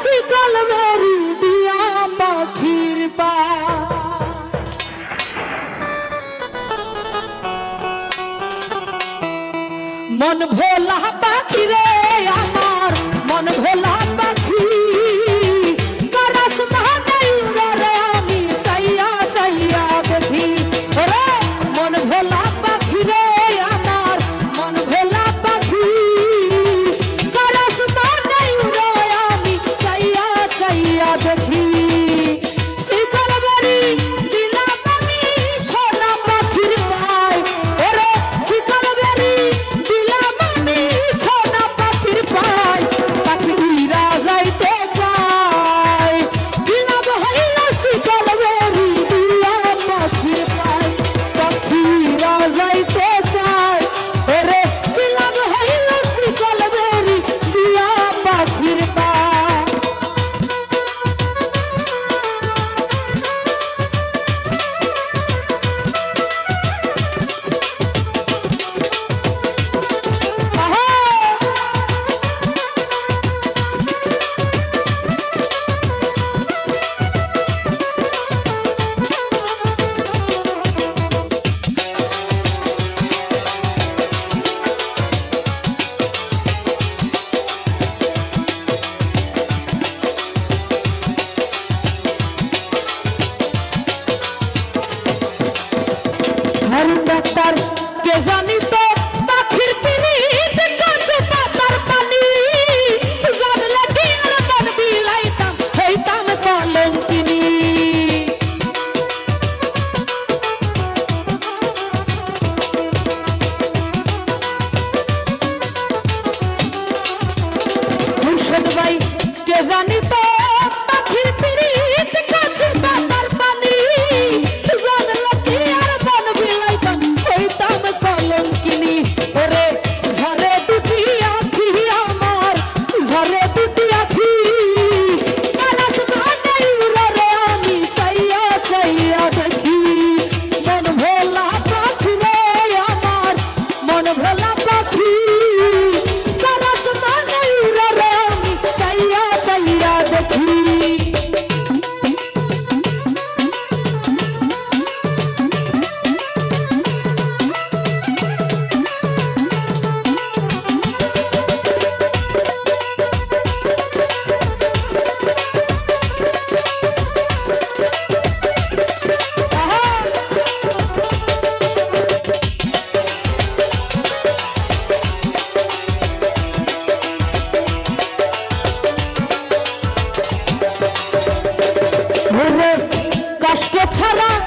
শীতল মেরি দিয়া পাখির পা। মন ভোলা পাখি রে আমার কে জানি তো? ছাড়া